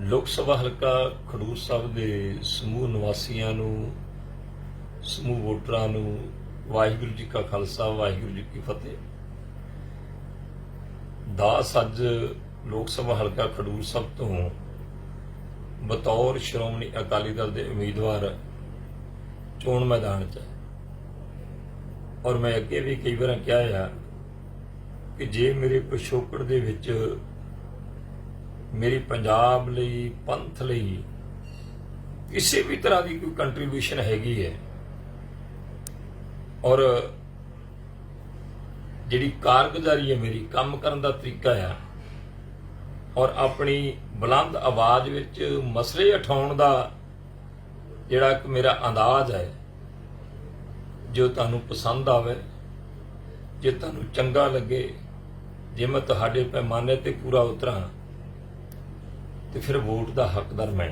ਲੋਕ ਸਭਾ ਹਲਕਾ ਖਡੂਰ ਸਾਹਿਬ ਦੇ ਸਮੂਹ ਨਿਵਾਸੀਆਂ ਨੂੰ, ਸਮੂਹ ਵੋਟਰਾਂ ਨੂੰ ਵਾਹਿਗੁਰੂ ਜੀ ਕਾ ਖਾਲਸਾ, ਵਾਹਿਗੁਰੂ ਜੀ ਕੀ ਫਤਿਹ। ਦਾਸ ਅੱਜ ਲੋਕ ਸਭਾ ਹਲਕਾ ਖਡੂਰ ਸਾਹਿਬ ਤੋਂ ਬਤੌਰ ਸ਼੍ਰੋਮਣੀ ਅਕਾਲੀ ਦਲ ਦੇ ਉਮੀਦਵਾਰ ਚੋਣ ਮੈਦਾਨ 'ਚ ਹੈ। ਔਰ ਮੈਂ ਅੱਗੇ ਵੀ ਕਈ ਵਾਰ ਕਿਹਾ ਆ ਕਿ ਜੇ ਮੇਰੇ ਪਿਛੋਕੜ ਦੇ ਵਿੱਚ ਮੇਰੀ ਪੰਜਾਬ ਲਈ, ਪੰਥ ਲਈ, ਕਿਸੇ ਵੀ ਤਰ੍ਹਾਂ ਦੀ ਕੋਈ ਕੰਟਰੀਬਿਊਸ਼ਨ ਹੈਗੀ ਹੈ। ਔਰ ਜਿਹੜੀ ਕਾਰਗੁਜ਼ਾਰੀ ਹੈ ਮੇਰੀ, ਕੰਮ ਕਰਨ ਦਾ ਤਰੀਕਾ ਆ, ਔਰ ਆਪਣੀ ਬੁਲੰਦ ਆਵਾਜ਼ ਵਿੱਚ ਮਸਲੇ ਉਠਾਉਣ ਦਾ ਜਿਹੜਾ ਇੱਕ ਮੇਰਾ ਅੰਦਾਜ਼ ਹੈ, ਜੋ ਤੁਹਾਨੂੰ ਪਸੰਦ ਆਵੇ, ਜੇ ਤੁਹਾਨੂੰ ਚੰਗਾ ਲੱਗੇ, ਜੇ ਮੈਂ ਤੁਹਾਡੇ ਪੈਮਾਨੇ ਤੇ ਪੂਰਾ ਉਤਰਾਂ ਤੇ ਫਿਰ ਵੋਟ ਦਾ ਹੱਕਦਾਰ ਮੈਂ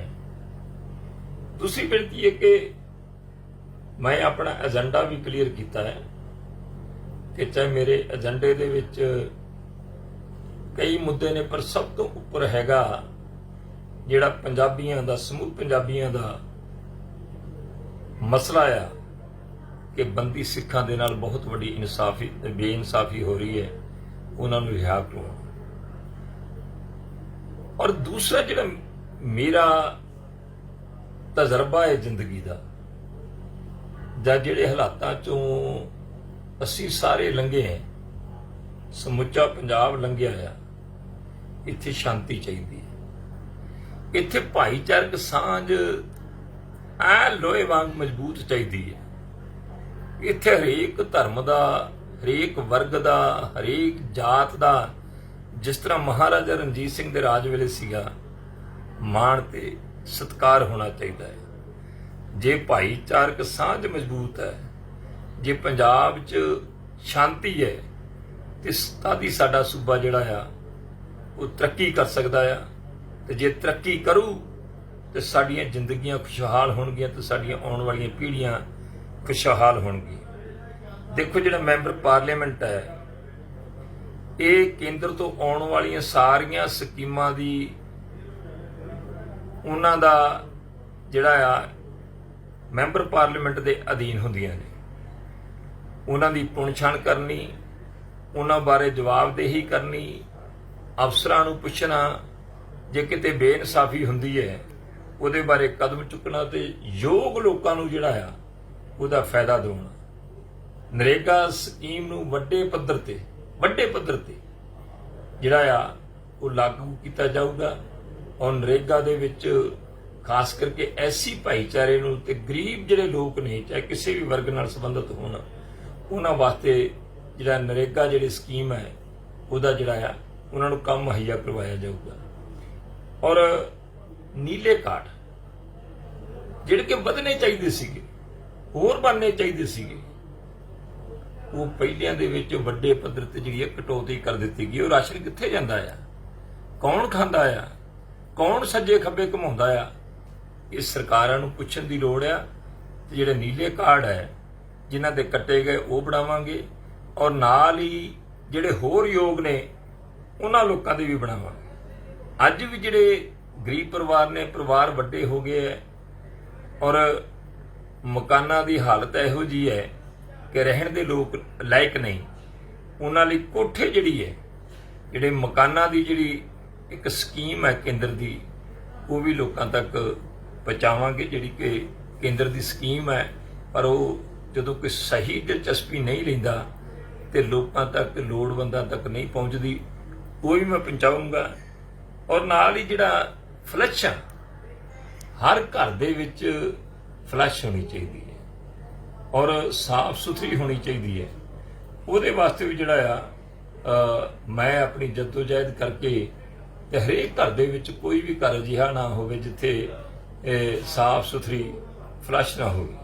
ਦੂਸਰੀ ਬੇਨਤੀ ਹੈ ਕਿ ਮੈਂ ਆਪਣਾ ਏਜੰਡਾ ਵੀ ਕਲੀਅਰ ਕੀਤਾ ਹੈ ਕਿ ਚਾਹੇ ਮੇਰੇ ਏਜੰਡੇ ਦੇ ਵਿੱਚ ਕਈ ਮੁੱਦੇ ਨੇ, ਪਰ ਸਭ ਤੋਂ ਉੱਪਰ ਹੈਗਾ ਜਿਹੜਾ ਪੰਜਾਬੀਆਂ ਦਾ, ਸਮੂਹ ਪੰਜਾਬੀਆਂ ਦਾ ਮਸਲਾ ਆ ਕਿ ਬੰਦੀ ਸਿੱਖਾਂ ਦੇ ਨਾਲ ਬਹੁਤ ਵੱਡੀ ਇਨਸਾਫੀ ਬੇਇਨਸਾਫੀ ਹੋ ਰਹੀ ਹੈ। ਉਹਨਾਂ ਨੂੰ ਰਿਹਾ ਕਰੋ ਔਰ ਦੂਸਰਾ ਜਿਹੜਾ ਮੇਰਾ ਤਜਰਬਾ ਹੈ ਜ਼ਿੰਦਗੀ ਦਾ, ਜਾਂ ਜਿਹੜੇ ਹਾਲਾਤਾਂ ਚੋਂ ਅਸੀਂ ਸਾਰੇ ਲੰਘੇ ਹਾਂ, ਸਮੁੱਚਾ ਪੰਜਾਬ ਲੰਘਿਆ ਆ ਇੱਥੇ ਸ਼ਾਂਤੀ ਚਾਹੀਦੀ ਹੈ। ਇੱਥੇ ਭਾਈਚਾਰਕ ਸਾਂਝ ਆ ਲੋਹੇ ਵਾਂਗ ਮਜ਼ਬੂਤ ਚਾਹੀਦੀ ਹੈ। ਇੱਥੇ ਹਰੇਕ ਧਰਮ ਦਾ, ਹਰੇਕ ਵਰਗ ਦਾ, ਹਰੇਕ ਜਾਤ ਦਾ ਜਿਸ ਤਰ੍ਹਾਂ ਮਹਾਰਾਜਾ ਰਣਜੀਤ ਸਿੰਘ ਦੇ ਰਾਜ ਵੇਲੇ ਸੀਗਾ, ਮਾਣ ਤੇ ਸਤਕਾਰ ਹੋਣਾ ਚਾਹੀਦਾ ਹੈ। ਜੇ ਭਾਈਚਾਰਕ ਸਾਂਝ ਮਜ਼ਬੂਤ ਹੈ, ਜੇ ਪੰਜਾਬ 'ਚ ਸ਼ਾਂਤੀ ਹੈ, ਤੇ ਤਾਂ ਦੀ ਸਾਡਾ ਸੂਬਾ ਜਿਹੜਾ ਆ, ਉਹ ਤਰੱਕੀ ਕਰ ਸਕਦਾ ਆ। ਤੇ ਜੇ ਤਰੱਕੀ ਕਰੂ, ਤੇ ਸਾਡੀਆਂ ਜ਼ਿੰਦਗੀਆਂ ਖੁਸ਼ਹਾਲ ਹੋਣਗੀਆਂ ਤੇ ਸਾਡੀਆਂ ਆਉਣ ਵਾਲੀਆਂ ਪੀੜ੍ਹੀਆਂ ਖੁਸ਼ਹਾਲ ਹੋਣਗੀਆਂ। ਦੇਖੋ ਜਿਹੜਾ ਮੈਂਬਰ ਪਾਰਲੀਮੈਂਟ ਹੈ ਇਹ ਕੇਂਦਰ ਤੋਂ ਆਉਣ ਵਾਲੀਆਂ ਸਾਰੀਆਂ ਸਕੀਮਾਂ ਦੀ ਉਹਨਾਂ ਦਾ ਜਿਹੜਾ ਆ, ਮੈਂਬਰ ਪਾਰਲੀਮੈਂਟ ਦੇ ਅਧੀਨ ਹੁੰਦੀਆਂ ਨੇ। ਉਹਨਾਂ ਦੀ ਪੁਣਛਾਣ ਕਰਨੀ, ਉਹਨਾਂ ਬਾਰੇ ਜਵਾਬਦੇਹੀ ਕਰਨੀ, ਅਫਸਰਾਂ ਨੂੰ ਪੁੱਛਣਾ, ਜੇ ਕਿਤੇ ਬੇਇਨਸਾਫੀ ਹੁੰਦੀ ਹੈ, ਉਹਦੇ ਬਾਰੇ ਕਦਮ ਚੁੱਕਣਾ ਤੇ ਯੋਗ ਲੋਕਾਂ ਨੂੰ ਜਿਹੜਾ ਆ, ਉਹਦਾ ਫਾਇਦਾ ਦਿਵਾਉਣਾ। ਨਰੇਗਾ ਸਕੀਮ ਨੂੰ ਵੱਡੇ ਪੱਧਰ ਤੇ ਵੱਡੇ ਪੱਧਰ ਤੇ ਜਿਹੜਾ ਆ ਉਹ ਲਾਗੂ ਕੀਤਾ ਜਾਊਗਾ ਔਰ ਨਰੇਗਾ ਦੇ ਵਿੱਚ ਖਾਸ ਕਰਕੇ ਐਸੀ ਭਾਈਚਾਰੇ ਨੂੰ ਤੇ ਗਰੀਬ ਜਿਹੜੇ ਲੋਕ ਨੇ, ਚਾਹੇ ਕਿਸੇ ਵੀ ਵਰਗ ਨਾਲ ਸੰਬੰਧਿਤ ਹੋਣ, ਉਹਨਾਂ ਵਾਸਤੇ ਜਿਹੜਾ ਨਰੇਗਾ ਜਿਹੜੀ ਸਕੀਮ ਹੈ, ਉਹਦਾ ਜਿਹੜਾ ਆ, ਉਹਨਾਂ ਨੂੰ ਕੰਮ ਮੁਹੱਈਆ ਕਰਵਾਇਆ ਜਾਊਗਾ। ਔਰ ਨੀਲੇ ਕਾਰਡ ਜਿਹੜੇ ਕਿ ਵਧਣੇ ਚਾਹੀਦੇ ਸੀਗੇ, ਹੋਰ ਬਣਨੇ ਚਾਹੀਦੇ ਸੀਗੇ ਉਹ ਪਹਿਲਿਆਂ ਦੇ ਵਿੱਚ ਵੱਡੇ ਪੱਧਰ ਤੇ ਜਿਹੜੀ ਹੈ ਕਟੌਤੀ ਕਰ ਦਿੱਤੀ ਗਈ, ਉਹ ਰਾਸ਼ਨ ਕਿੱਥੇ ਜਾਂਦਾ ਆ? ਕੌਣ ਖਾਂਦਾ ਆ? ਕੌਣ ਸੱਜੇ ਖੱਬੇ ਘਮਾਉਂਦਾ ਆ? ਇਹ ਸਰਕਾਰਾਂ ਨੂੰ ਪੁੱਛਣ ਦੀ ਲੋੜ ਆ ਤੇ ਜਿਹੜੇ ਨੀਲੇ ਕਾਰਡ ਹੈ, ਜਿਨ੍ਹਾਂ ਦੇ ਕੱਟੇ ਗਏ ਉਹ ਬਣਾਵਾਂਗੇ ਔਰ ਨਾਲ ਹੀ ਜਿਹੜੇ ਹੋਰ ਯੋਗ ਨੇ, ਉਹਨਾਂ ਲੋਕਾਂ ਦੇ ਵੀ ਬਣਾਵਾਂਗੇ। ਅੱਜ ਵੀ ਜਿਹੜੇ ਗਰੀਬ ਪਰਿਵਾਰ ਨੇ, ਪਰਿਵਾਰ ਵੱਡੇ ਹੋ ਗਏ ਹੈ ਔਰ ਮਕਾਨਾਂ ਦੀ ਹਾਲਤ ਇਹੋ ਜੀ ਹੈ ਕਿ ਰਹਿਣ ਦੇ ਲੋਕ ਲਾਇਕ ਨਹੀਂ। ਉਹਨਾਂ ਲਈ ਕੋਠੇ ਜਿਹੜੀ ਹੈ, ਜਿਹੜੇ ਮਕਾਨਾਂ ਦੀ ਜਿਹੜੀ ਇੱਕ ਸਕੀਮ ਹੈ ਕੇਂਦਰ ਦੀ, ਉਹ ਵੀ ਲੋਕਾਂ ਤੱਕ ਪਹੁੰਚਾਵਾਂਗੇ। ਜਿਹੜੀ ਕਿ ਕੇਂਦਰ ਦੀ ਸਕੀਮ ਹੈ, ਪਰ ਉਹ ਜਦੋਂ ਕੋਈ ਸਹੀ ਦਿਲਚਸਪੀ ਨਹੀਂ ਲੈਂਦਾ ਤੇ ਲੋਕਾਂ ਤੱਕ, ਲੋੜਵੰਦਾਂ ਤੱਕ ਨਹੀਂ ਪਹੁੰਚਦੀ, ਉਹ ਵੀ ਮੈਂ ਪਹੁੰਚਾਉਂਗਾ ਔਰ ਨਾਲ ਹੀ ਜਿਹੜਾ ਫਲੈਸ਼ ਆ, ਹਰ ਘਰ ਦੇ ਵਿੱਚ ਫਲੈਸ਼ ਹੋਣੀ ਚਾਹੀਦੀ ਹੈ। ਔਰ ਸਾਫ਼ ਸੁਥਰੀ ਹੋਣੀ ਚਾਹੀਦੀ ਹੈ। ਉਹਦੇ ਵਾਸਤੇ ਵੀ ਜਿਹੜਾ ਆ ਮੈਂ ਆਪਣੀ ਜਦੋਜਹਿਦ ਕਰਕੇ ਤੇ ਹਰੇਕ ਘਰ ਦੇ ਵਿੱਚ ਕੋਈ ਵੀ ਘਰ ਅਜਿਹਾ ਨਾ ਹੋਵੇ ਜਿੱਥੇ ਸਾਫ਼ ਸੁਥਰੀ ਫਲਸ਼ ਨਾ ਹੋਵੇ।